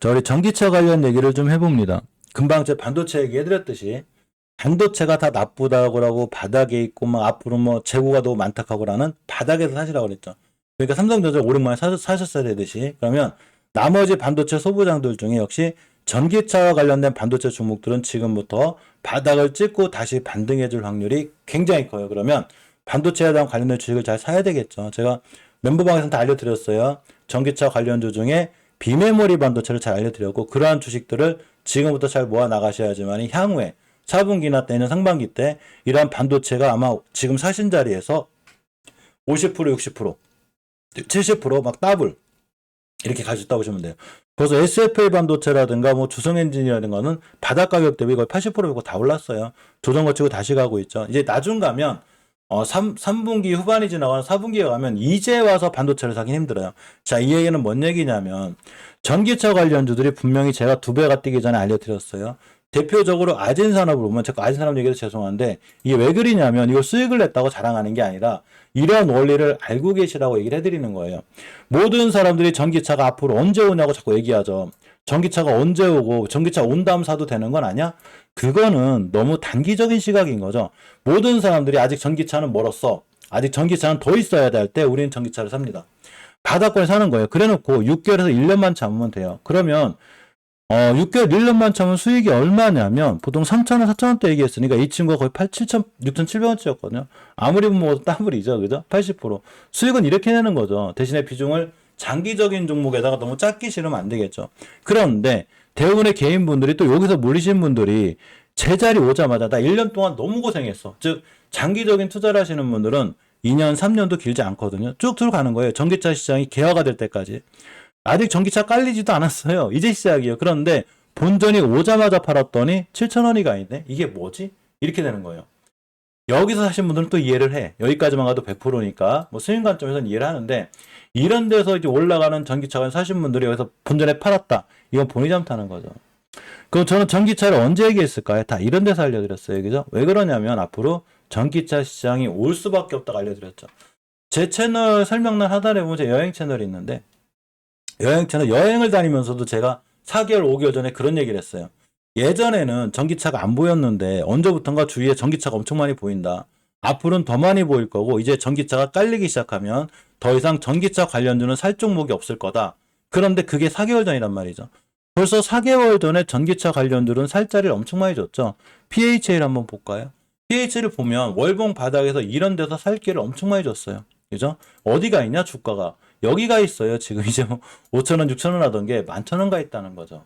자, 우리 전기차 관련 얘기를 좀 해봅니다. 금방 제 반도체 얘기 해드렸듯이 반도체가 다 나쁘다고라고 바닥에 있고 막 앞으로 뭐 재고가 너무 많다고라는 바닥에서 사시라고 그랬죠. 그러니까 삼성전자 오랜만에 사, 사셨어야 되듯이 그러면 나머지 반도체 소부장들 중에 역시 전기차와 관련된 반도체 종목들은 지금부터 바닥을 찍고 다시 반등해 줄 확률이 굉장히 커요. 그러면 반도체에 대한 관련된 주식을 잘 사야 되겠죠. 제가 멤버방에서 다 알려드렸어요. 전기차 관련주 중에 비메모리 반도체를 잘 알려드렸고 그러한 주식들을 지금부터 잘 모아 나가셔야지만 향후에 4분기나 때는 상반기 때 이러한 반도체가 아마 지금 사신 자리에서 50% 60% 70%막 더블 이렇게 갈 수 있다고 보시면 돼요. 그래서 SFA 반도체라든가 뭐 주성 엔진이라든가는 바닥 가격 대비 거의 80% 이고 다 올랐어요. 조정 거치고 다시 가고 있죠. 이제 나중 가면 어 3, 3분기 후반이 지나가면 4분기에 가면 이제 와서 반도체를 사긴 힘들어요. 자, 이 얘기는 뭔 얘기냐면 전기차 관련주들이 분명히 제가 두 배가 뛰기 전에 알려드렸어요. 대표적으로 아진산업을 보면 제가 아진산업 얘기도 죄송한데 이게 왜 그러냐면 이거 수익을 냈다고 자랑하는 게 아니라 이런 원리를 알고 계시라고 얘기를 해드리는 거예요. 모든 사람들이 전기차가 앞으로 언제 오냐고 자꾸 얘기하죠. 전기차가 언제 오고 전기차 온 다음 사도 되는 건 아니야? 그거는 너무 단기적인 시각인 거죠. 모든 사람들이 아직 전기차는 멀었어. 아직 전기차는 더 있어야 될 때 우리는 전기차를 삽니다. 바닥권에 사는 거예요. 그래 놓고 6개월에서 1년만 참으면 돼요. 그러면 어, 6개월 1년만 참으면 수익이 얼마냐면 보통 3,000원, 4,000원대 얘기했으니까 이 친구가 거의 8, 7,000, 6,700원짜리였거든요. 아무리 먹어도 더블이죠. 그죠? 80%. 수익은 이렇게 내는 거죠. 대신에 비중을 장기적인 종목에다가 너무 작게 실으면 안 되겠죠. 그런데 대부분의 개인분들이 또 여기서 몰리신 분들이 제자리 오자마자 나 1년 동안 너무 고생했어. 즉 장기적인 투자를 하시는 분들은 2년, 3년도 길지 않거든요. 쭉 들어가는 거예요. 전기차 시장이 개화가 될 때까지. 아직 전기차 깔리지도 않았어요. 이제 시작이에요. 그런데 본전이 오자마자 팔았더니 7천원이 가 있네. 이게 뭐지? 이렇게 되는 거예요. 여기서 사신 분들은 또 이해를 해. 여기까지만 가도 100%니까 뭐 수익 관점에서는 이해를 하는데 이런 데서 이제 올라가는 전기차를 사신 분들이 여기서 본전에 팔았다. 이건 본인이 잘못하는 거죠. 그럼 저는 전기차를 언제 얘기했을까요? 다 이런 데서 알려드렸어요. 그죠? 왜 그러냐면 앞으로 전기차 시장이 올 수밖에 없다고 알려드렸죠. 제 채널 설명란 하단에 보면 제 여행 채널이 있는데 여행 채널 여행을 다니면서도 제가 4개월, 5개월 전에 그런 얘기를 했어요. 예전에는 전기차가 안 보였는데 언제부턴가 주위에 전기차가 엄청 많이 보인다. 앞으로는 더 많이 보일 거고 이제 전기차가 깔리기 시작하면 더 이상 전기차 관련주는 살 종목이 없을 거다. 그런데 그게 4개월 전이란 말이죠. 벌써 4개월 전에 전기차 관련들은 살 자리를 엄청 많이 줬죠. PHL 한번 볼까요? PH를 보면 월봉 바닥에서 이런 데서 살 기회를 엄청 많이 줬어요. 그죠? 어디가 있냐 주가가 여기가 있어요. 지금 이제 뭐 5천원, 6천원 하던 게 11,000원 가 있다는 거죠.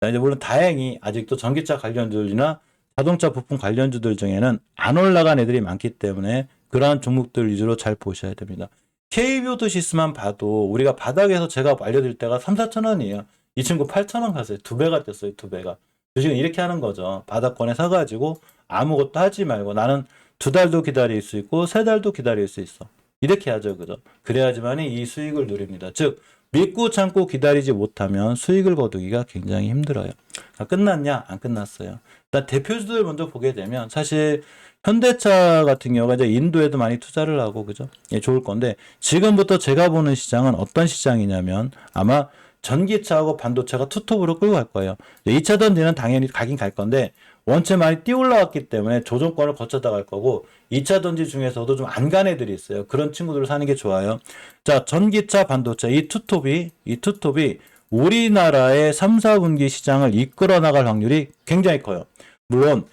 자, 이제 물론 다행히 아직도 전기차 관련주들이나 자동차 부품 관련주들 중에는 안 올라간 애들이 많기 때문에 그러한 종목들 위주로 잘 보셔야 됩니다. KB오토시스만 봐도 우리가 바닥에서 제가 알려드릴 때가 3, 4천 원이에요. 이 친구 8천 원 갔어요. 두 배가 됐어요. 두 배가. 주식은 이렇게 하는 거죠. 바닥권에 사가지고 아무것도 하지 말고 나는 두 달도 기다릴 수 있고 세 달도 기다릴 수 있어. 이렇게 하죠. 그죠? 그래야지만이 이 수익을 누립니다. 즉, 믿고 참고 기다리지 못하면 수익을 거두기가 굉장히 힘들어요. 아, 끝났냐? 안 끝났어요. 일단 대표주들 먼저 보게 되면 사실 현대차 같은 경우가 이제 인도에도 많이 투자를 하고 그죠? 예, 좋을 건데 지금부터 제가 보는 시장은 어떤 시장이냐면 아마 전기차하고 반도체가 투톱으로 끌고 갈 거예요. 2차 전지는 당연히 가긴 갈 건데 원체 많이 뛰어 올라왔기 때문에 조정권을 거쳤다 갈 거고 2차 전지 중에서도 좀 안 간 애들이 있어요. 그런 친구들을 사는 게 좋아요. 자, 전기차 반도체 이 투톱이 이 투톱이 우리나라의 3, 4분기 시장을 이끌어 나갈 확률이 굉장히 커요. 물론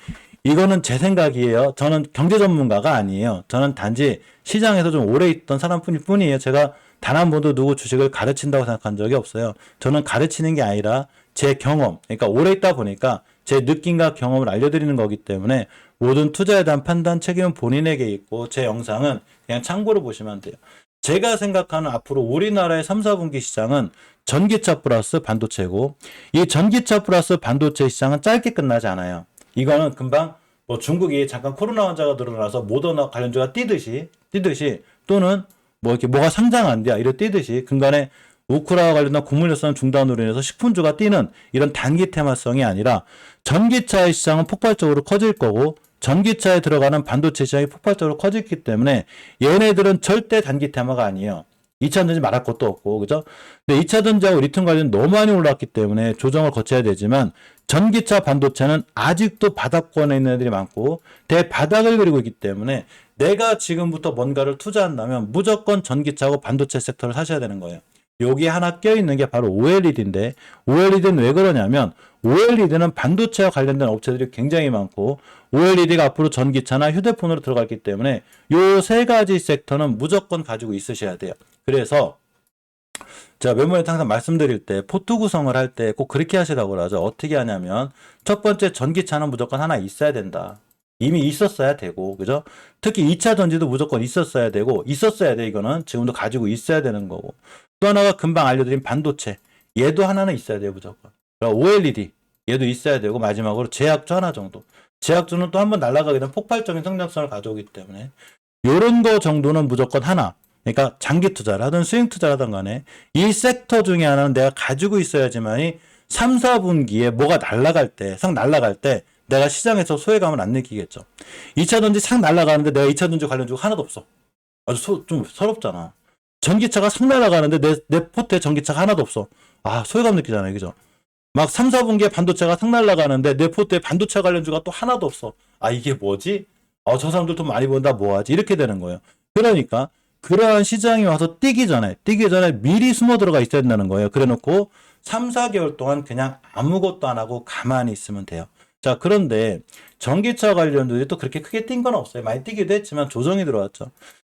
이거는 제 생각이에요. 저는 경제 전문가가 아니에요. 저는 단지 시장에서 좀 오래 있던 사람뿐일 뿐이에요. 제가 단 한 번도 누구 주식을 가르친다고 생각한 적이 없어요. 저는 가르치는 게 아니라 제 경험, 그러니까 오래 있다 보니까 제 느낌과 경험을 알려드리는 거기 때문에 모든 투자에 대한 판단 책임은 본인에게 있고 제 영상은 그냥 참고로 보시면 돼요. 제가 생각하는 앞으로 우리나라의 3, 4분기 시장은 전기차 플러스 반도체고 이 전기차 플러스 반도체 시장은 짧게 끝나지 않아요. 이거는 금방 뭐 중국이 잠깐 코로나 환자가 늘어나서 모더나 관련주가 뛰듯이 뛰듯이 또는 뭐 이렇게 뭐가 상장 안 돼야 이래 뛰듯이 근간에 우크라와 관련된 곡물予算 중단으로 인해서 식품주가 뛰는 이런 단기 테마성이 아니라 전기차의 시장은 폭발적으로 커질 거고 전기차에 들어가는 반도체 시장이 폭발적으로 커졌기 때문에 얘네들은 절대 단기 테마가 아니에요. 2차 전지 말할 것도 없고, 그죠? 근데 2차 전지하고 리튬 관련 너무 많이 올랐기 때문에 조정을 거쳐야 되지만, 전기차 반도체는 아직도 바닥권에 있는 애들이 많고, 대바닥을 그리고 있기 때문에, 내가 지금부터 뭔가를 투자한다면 무조건 전기차하고 반도체 섹터를 사셔야 되는 거예요. 여기 하나 껴있는 게 바로 OLED인데, OLED는 왜 그러냐면, OLED는 반도체와 관련된 업체들이 굉장히 많고, OLED가 앞으로 전기차나 휴대폰으로 들어갔기 때문에, 요 세 가지 섹터는 무조건 가지고 있으셔야 돼요. 그래서, 제가 메모에 항상 말씀드릴 때, 포트 구성을 할 때 꼭 그렇게 하시라고 하죠. 어떻게 하냐면, 첫 번째 전기차는 무조건 하나 있어야 된다. 이미 있었어야 되고, 그죠? 특히 2차 전지도 무조건 있었어야 되고, 있었어야 돼, 이거는. 지금도 가지고 있어야 되는 거고. 또 하나가 금방 알려드린 반도체. 얘도 하나는 있어야 돼요, 무조건. OLED. 얘도 있어야 되고, 마지막으로 제약주 하나 정도. 제약주는 또 한번 날아가게 되면 폭발적인 성장성을 가져오기 때문에, 요런 거 정도는 무조건 하나. 그러니까 장기 투자를 하든 수익 투자를 하든 간에, 이 섹터 중에 하나는 내가 가지고 있어야지만이 3, 4분기에 뭐가 날아갈 때, 상 날아갈 때, 내가 시장에서 소외감을 안 느끼겠죠. 2차 전지 상 날아가는데 내가 2차 전지 관련주가 하나도 없어. 아주 소, 좀 서럽잖아. 전기차가 상 날아가는데 내, 내 포트에 전기차가 하나도 없어. 아, 소외감 느끼잖아요. 그죠? 막 3, 4분기에 반도체가 상 날아가는데 내 포트에 반도체 관련주가 또 하나도 없어. 아, 이게 뭐지? 어, 저 사람들 돈 많이 번다 뭐하지? 이렇게 되는 거예요. 그러니까 그러한 시장이 와서 뛰기 전에, 뛰기 전에 미리 숨어 들어가 있어야 된다는 거예요. 그래 놓고 3, 4개월 동안 그냥 아무것도 안 하고 가만히 있으면 돼요. 자, 그런데 전기차 관련들이 또 그렇게 크게 뛴 건 없어요. 많이 뛰기도 했지만 조정이 들어왔죠.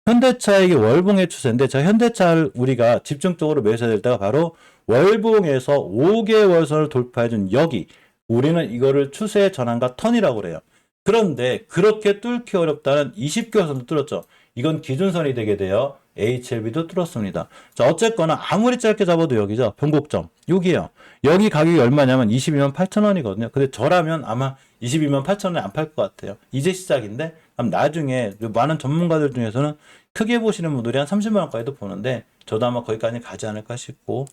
현대차에게 월봉의 추세인데 저 현대차를 우리가 집중적으로 매수해야 될 때가 바로 월봉에서 5개월선을 돌파해준 여기 우리는 이거를 추세의 전환과 턴이라고 그래요. 그런데 그렇게 뚫기 어렵다는 20개월선도 뚫었죠. 이건 기준선이 되게 돼요. HLB도 뚫었습니다. 자, 어쨌거나 아무리 짧게 잡아도 여기죠. 변곡점. 여기요. 여기 가격이 얼마냐면 22만 8천 원이거든요. 근데 저라면 아마 22만 8천 원에 안 팔 것 같아요. 이제 시작인데 나중에 많은 전문가들 중에서는 크게 보시는 분들이 한 30만 원까지도 보는데 저도 아마 거기까지 가지 않을까 싶고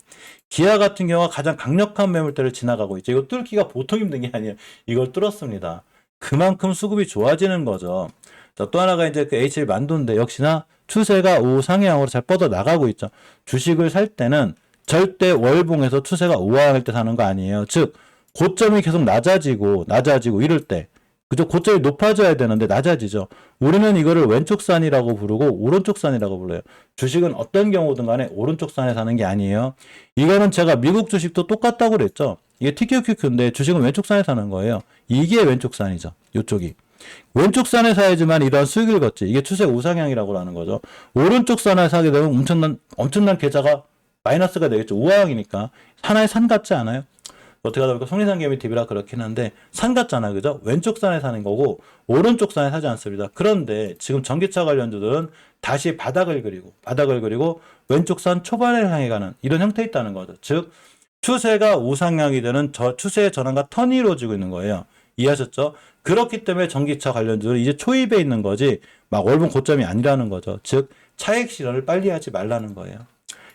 기아 같은 경우가 가장 강력한 매물대를 지나가고 있죠. 이거 뚫기가 보통 힘든 게 아니에요. 이걸 뚫었습니다. 그만큼 수급이 좋아지는 거죠. 자, 또 하나가 이제 그 HL 만두인데 역시나 추세가 우상향으로 잘 뻗어 나가고 있죠. 주식을 살 때는 절대 월봉에서 추세가 우하할 때 사는 거 아니에요. 즉 고점이 계속 낮아지고 낮아지고 이럴 때 그죠? 고점이 높아져야 되는데 낮아지죠. 우리는 이거를 왼쪽 산이라고 부르고 오른쪽 산이라고 불러요. 주식은 어떤 경우든 간에 오른쪽 산에 사는 게 아니에요. 이거는 제가 미국 주식도 똑같다고 그랬죠. 이게 TQQQ인데 주식은 왼쪽 산에 사는 거예요. 이게 왼쪽 산이죠. 이쪽이. 왼쪽 산에 사야지만 이러한 수익을 걷지. 이게 추세 우상향이라고 하는 거죠. 오른쪽 산에 사게 되면 엄청난, 엄청난 계좌가 마이너스가 되겠죠. 우하향이니까. 하나의 산 같지 않아요? 어떻게 하다 보니까 성리산 개미 TV라 그렇긴 한데 산 같잖아요. 그죠? 왼쪽 산에 사는 거고 오른쪽 산에 사지 않습니다. 그런데 지금 전기차 관련주들은 다시 바닥을 그리고 바닥을 그리고 왼쪽 산 초반을 향해 가는 이런 형태에 있다는 거죠. 즉 추세가 우상향이 되는 저 추세의 전환과 턴이 이루어지고 있는 거예요. 이해하셨죠? 그렇기 때문에 전기차 관련주들은 이제 초입에 있는 거지 막 월봉 고점이 아니라는 거죠. 즉 차익 실현을 빨리 하지 말라는 거예요.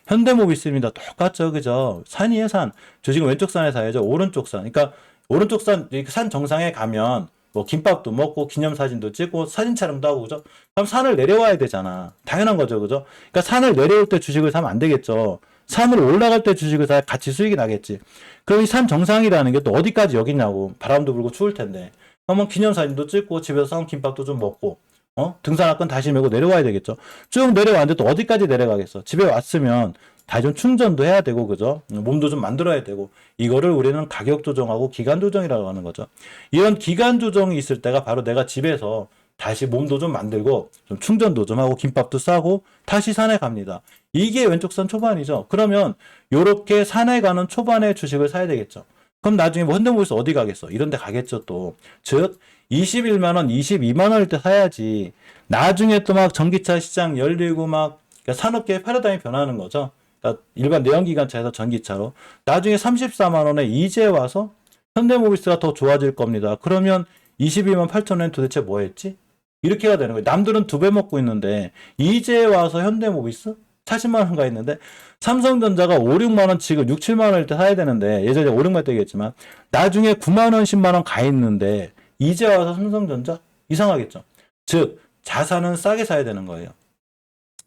현대모비스입니다. 똑같죠, 그죠? 산이에요, 산. 주식은 왼쪽 산에 사야죠. 오른쪽 산. 그러니까 오른쪽 산, 이렇게 산 정상에 가면 뭐 김밥도 먹고 기념사진도 찍고 사진 촬영도 하고 그죠? 그럼 산을 내려와야 되잖아. 당연한 거죠, 그죠? 그러니까 산을 내려올 때 주식을 사면 안 되겠죠. 산으로 올라갈 때 주식을 사야 같이 수익이 나겠지. 그럼 이 산 정상이라는 게 또 어디까지 여기냐고. 바람도 불고 추울 텐데. 그러면 기념사진도 찍고 집에서 싸운 김밥도 좀 먹고 어? 등산화끈 다시 메고 내려와야 되겠죠. 쭉 내려왔는데 또 어디까지 내려가겠어. 집에 왔으면 다시 좀 충전도 해야 되고, 그죠? 몸도 좀 만들어야 되고, 이거를 우리는 가격 조정하고 기간 조정이라고 하는 거죠. 이런 기간 조정이 있을 때가 바로 내가 집에서 다시 몸도 좀 만들고, 좀 충전도 좀 하고, 김밥도 싸고, 다시 산에 갑니다. 이게 왼쪽 산 초반이죠. 그러면, 요렇게 산에 가는 초반에 주식을 사야 되겠죠. 그럼 나중에 뭐 현대모비스 어디 가겠어? 이런 데 가겠죠, 또. 즉, 21만원, 22만원일 때 사야지. 나중에 또 막 전기차 시장 열리고 막 그러니까 산업계의 패러다임이 변하는 거죠. 그러니까 일반 내연기관차에서 전기차로. 나중에 34만원에 이제 와서 현대모비스가 더 좋아질 겁니다. 그러면 22만 8천원 도대체 뭐 했지? 이렇게가 되는 거예요. 남들은 두 배 먹고 있는데 이제 와서 현대모비스 40만 원가 있는데 삼성전자가 5, 6만 원 지금 6, 7만 원일 때 사야 되는데 예전에 5, 6만 때겠지만 나중에 9만 원, 10만 원 가 있는데 이제 와서 삼성전자 이상하겠죠. 즉 자산은 싸게 사야 되는 거예요.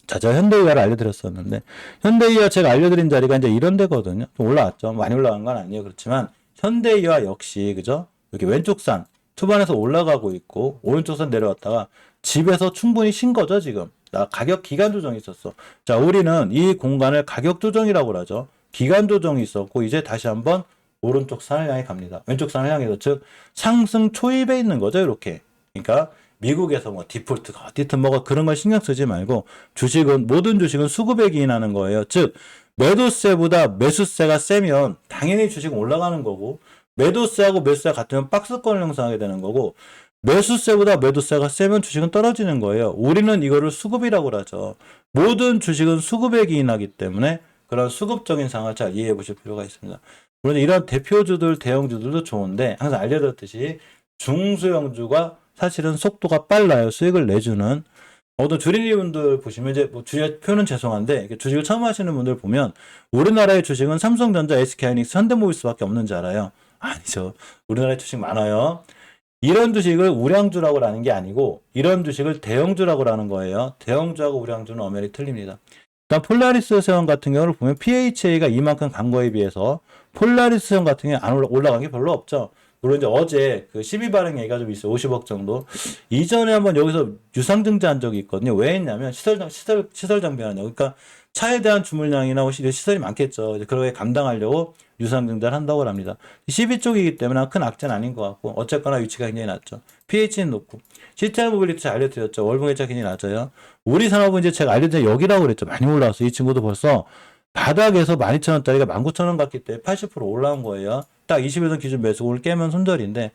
자, 제가 현대의화를 알려드렸었는데, 현대의화 제가 알려드린 자리가 이제 이런 데거든요. 좀 올라왔죠. 많이 올라간 건 아니에요. 그렇지만, 현대의화 역시, 그죠? 이렇게 왼쪽 산, 초반에서 올라가고 있고, 오른쪽 산 내려왔다가, 집에서 충분히 쉰 거죠, 지금. 나 가격 기간 조정이 있었어. 자, 우리는 이 공간을 가격 조정이라고 하죠. 기간 조정이 있었고, 이제 다시 한번 오른쪽 산을 향해 갑니다. 왼쪽 산을 향해서, 즉, 상승 초입에 있는 거죠, 이렇게. 그러니까, 미국에서 뭐 디폴트가 어디든 뭐가 그런 걸 신경 쓰지 말고 주식은 모든 주식은 수급에 기인하는 거예요. 즉 매도세보다 매수세가 세면 당연히 주식은 올라가는 거고 매도세하고 매수세 같으면 박스권을 형성하게 되는 거고 매수세보다 매도세가 세면 주식은 떨어지는 거예요. 우리는 이거를 수급이라고 하죠. 모든 주식은 수급에 기인하기 때문에 그런 수급적인 상황을 잘 이해해 보실 필요가 있습니다. 물론 이런 대표주들, 대형주들도 좋은데 항상 알려드렸듯이 중소형주가 사실은 속도가 빨라요. 수익을 내주는. 어떤 주린이분들 보시면 이제 뭐 주식 표현은 죄송한데 주식을 처음 하시는 분들 보면 우리나라의 주식은 삼성전자, SK하이닉스, 현대모비스밖에 없는 줄 알아요. 아니죠. 우리나라에 주식 많아요. 이런 주식을 우량주라고 하는 게 아니고 이런 주식을 대형주라고 하는 거예요. 대형주하고 우량주는 엄연히 틀립니다. 일단 폴라리스 세원 같은 경우를 보면 PHA가 이만큼 간 거에 비해서 폴라리스 세원 같은 경우에 안 올라, 올라간 게 별로 없죠. 물론 이제 어제 그 12 발행 얘기가 좀 있어요. 50억 정도. 이전에 한번 여기서 유상증자한 적이 있거든요. 왜 했냐면 시설, 장- 시설, 시설 장비하냐. 그러니까 차에 대한 혹시 이런 시설이 많겠죠. 그거에 감당하려고 유상 증자를 한다고 합니다. 12 쪽이기 때문에 큰 악재는 아닌 것 같고 어쨌거나 위치가 굉장히 낮죠. pH는 높고 시스템 모빌리티 잘 알려드렸죠. 월봉 회차 굉장히 낮아요. 우리 산업은 이제 제가 알려드린 여기라고 그랬죠. 많이 올라왔어. 이 친구도 벌써 바닥에서 12,000원짜리가 19,000원 갔기 때문에 80% 올라온 거예요. 딱 21선 기준 매수를 깨면 손절인데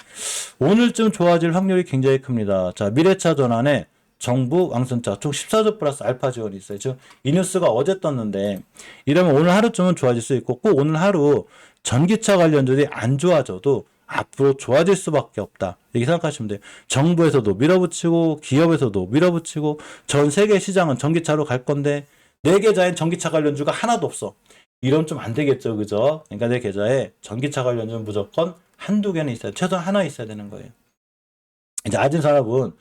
오늘쯤 좋아질 확률이 굉장히 큽니다. 자, 미래차 전환에 정부 왕선자 총 14조 플러스 알파 지원이 있어요. 즉, 이 뉴스가 어제 떴는데 이러면 오늘 하루쯤은 좋아질 수 있고 꼭 오늘 하루 전기차 관련주들이 안 좋아져도 앞으로 좋아질 수밖에 없다. 이렇게 생각하시면 돼요. 정부에서도 밀어붙이고 기업에서도 밀어붙이고 전 세계 시장은 전기차로 갈 건데 내 계좌엔 전기차 관련주가 하나도 없어. 이런 좀 안 되겠죠, 그죠? 그러니까 내 계좌에 전기차 관련주는 무조건 한두 개는 있어야, 최소한 하나 있어야 되는 거예요. 이제 아진 사람은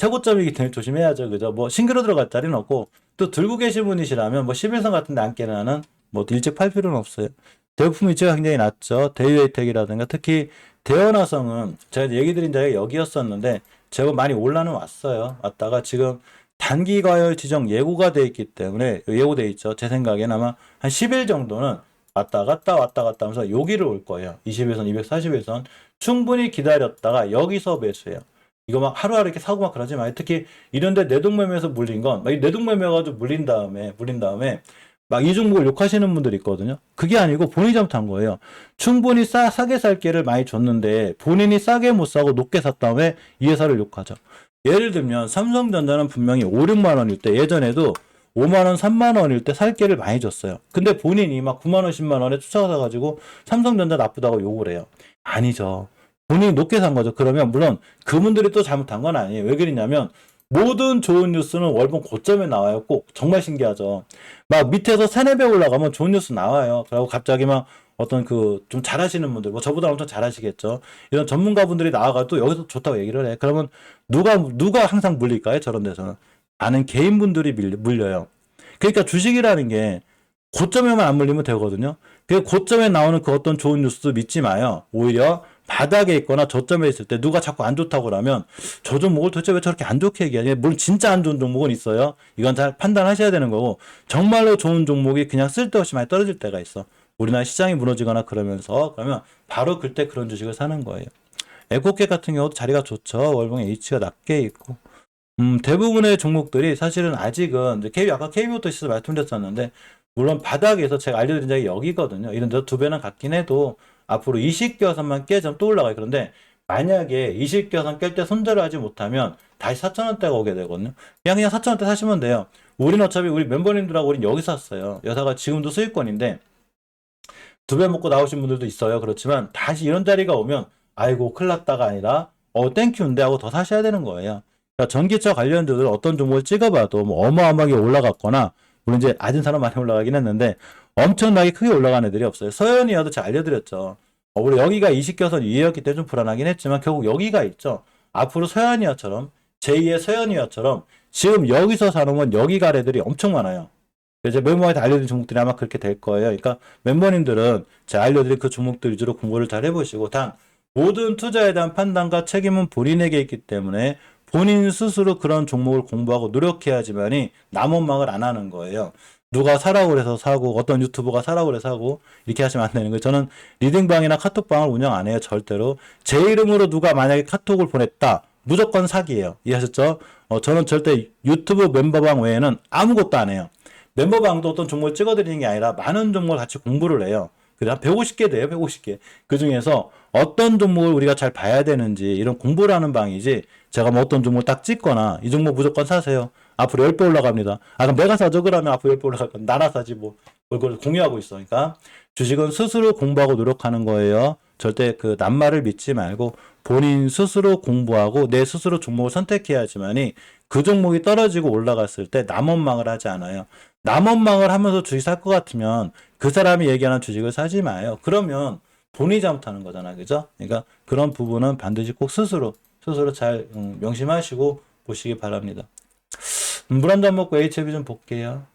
최고점이기 때문에 조심해야죠, 그죠? 뭐 싱글로 들어갈 자리는 없고 또 들고 계신 분이시라면 뭐 11선 같은 데 앉게는 뭐 일찍 팔 필요는 없어요. 대부품 위치가 굉장히 낮죠. 대유 혜택이라든가 특히 대연화성은 제가 얘기 드린 자리가 여기였었는데 제법 많이 올라는 왔어요. 왔다가 지금 단기 과열 지정 예고가 돼 있기 때문에 예고돼 있죠. 제 생각에는 아마 한 10일 정도는 왔다 갔다 왔다 갔다 하면서 여기를 올 거예요. 21선, 241선 충분히 기다렸다가 여기서 매수해요. 이거 막 하루하루 이렇게 사고 막 그러지 마요. 특히 이런데 내동매매에서 물린 건, 막 내동매매가지고 물린 다음에, 물린 다음에 막 이 종목을 욕하시는 분들이 있거든요. 그게 아니고 본인이 잘못한 거예요. 충분히 싸, 싸게 살 기회를 많이 줬는데 본인이 싸게 못 사고 높게 샀 다음에 이 회사를 욕하죠. 예를 들면 삼성전자는 분명히 5, 6만 원일 때 예전에도 5만 원, 3만 원일 때 살 기회를 많이 줬어요. 근데 본인이 막 9만 원, 10만 원에 쫓아가 가지고 삼성전자 나쁘다고 욕을 해요. 아니죠. 본인이 높게 산 거죠. 그러면 물론 그분들이 또 잘못한 건 아니에요. 왜 그러냐면 모든 좋은 뉴스는 월봉 고점에 나와요. 꼭 정말 신기하죠. 막 밑에서 세네 배 올라가면 좋은 뉴스 나와요. 그리고 갑자기 막 어떤 그 좀 잘하시는 분들, 뭐 저보다 엄청 잘하시겠죠. 이런 전문가분들이 나와가지고 또 여기서 좋다고 얘기를 해. 그러면 누가 누가 항상 물릴까요? 저런 데서는 아는 개인분들이 밀, 물려요. 그러니까 주식이라는 게 고점에만 안 물리면 되거든요. 그 고점에 나오는 그 어떤 좋은 뉴스도 믿지 마요. 오히려 바닥에 있거나 저점에 있을 때 누가 자꾸 안 좋다고 그러면 저 종목을 도대체 왜 저렇게 안 좋게 얘기하냐. 물론 진짜 안 좋은 종목은 있어요. 이건 잘 판단하셔야 되는 거고 정말로 좋은 종목이 그냥 쓸데없이 많이 떨어질 때가 있어. 우리나라 시장이 무너지거나 그러면서 그러면 바로 그때 그런 주식을 사는 거예요. 에코케 같은 경우도 자리가 좋죠. 월봉에 H가 낮게 있고. 음, 대부분의 종목들이 사실은 아직은 KB 아까 KB부터 시서 말씀드렸었는데 물론 바닥에서 제가 알려드린 적이 여기거든요. 이런 데서 두 배는 같긴 해도 앞으로 이식교선만 깨지면 또 올라가요. 그런데 만약에 이식교선 깰 때 손절을 하지 못하면 다시 4천원대가 오게 되거든요. 그냥 그냥 4천원대 사시면 돼요. 우리는 어차피 우리 멤버님들하고 우린 여기 샀어요. 여사가 지금도 수익권인데 두 배 먹고 나오신 분들도 있어요. 그렇지만 다시 이런 자리가 오면 아이고 큰일 났다가 아니라 어 땡큐인데 하고 더 사셔야 되는 거예요. 그러니까 전기차 관련주들 어떤 종목을 찍어봐도 뭐 어마어마하게 올라갔거나 물론 이제 아진 사람 많이 올라가긴 했는데 엄청나게 크게 올라간 애들이 없어요. 서현이어도 제가 알려드렸죠. 어, 우리 여기가 이식교선 위였기 때문에 좀 불안하긴 했지만 결국 여기가 있죠. 앞으로 서현이어처럼 제2의 서현이어처럼 지금 여기서 사놓으면 여기 갈 애들이 엄청 많아요. 이제 멤버한테 알려드린 종목들이 아마 그렇게 될 거예요. 그러니까 멤버님들은 제가 알려드린 그 종목들 위주로 공부를 잘 해보시고 단 모든 투자에 대한 판단과 책임은 본인에게 있기 때문에 본인 스스로 그런 종목을 공부하고 노력해야지만이 남원망을 안 하는 거예요. 누가 사라고 그래서 사고 어떤 유튜버가 사라고 그래서 사고 이렇게 하시면 안 되는 거예요. 저는 리딩방이나 카톡방을 운영 안 해요. 절대로. 제 이름으로 누가 만약에 카톡을 보냈다. 무조건 사기예요. 이해하셨죠? 어, 저는 절대 유튜브 멤버방 외에는 아무것도 안 해요. 멤버방도 어떤 종목을 찍어드리는 게 아니라 많은 종목을 같이 공부를 해요. 그래, 한 150개 돼요, 150개. 그 중에서 어떤 종목을 우리가 잘 봐야 되는지 이런 공부를 하는 방이지, 제가 뭐 어떤 종목을 딱 찍거나 이 종목 무조건 사세요. 앞으로 10배 올라갑니다. 아, 그럼 내가 사죠? 그러면 앞으로 10배 올라갈 건 나라 사지 뭐. 그걸 공유하고 있어. 그러니까 주식은 스스로 공부하고 노력하는 거예요. 절대 그 낱말을 믿지 말고 본인 스스로 공부하고 내 스스로 종목을 선택해야지만이 그 종목이 떨어지고 올라갔을 때 남원망을 하지 않아요. 남원망을 하면서 주식 살 것 같으면 그 사람이 얘기하는 주식을 사지 마요. 그러면 본인이 잘못하는 거잖아. 그죠? 그러니까 그런 부분은 반드시 꼭 스스로, 스스로 잘 음, 명심하시고 보시기 바랍니다. 물 한 잔 먹고 HB 좀 볼게요.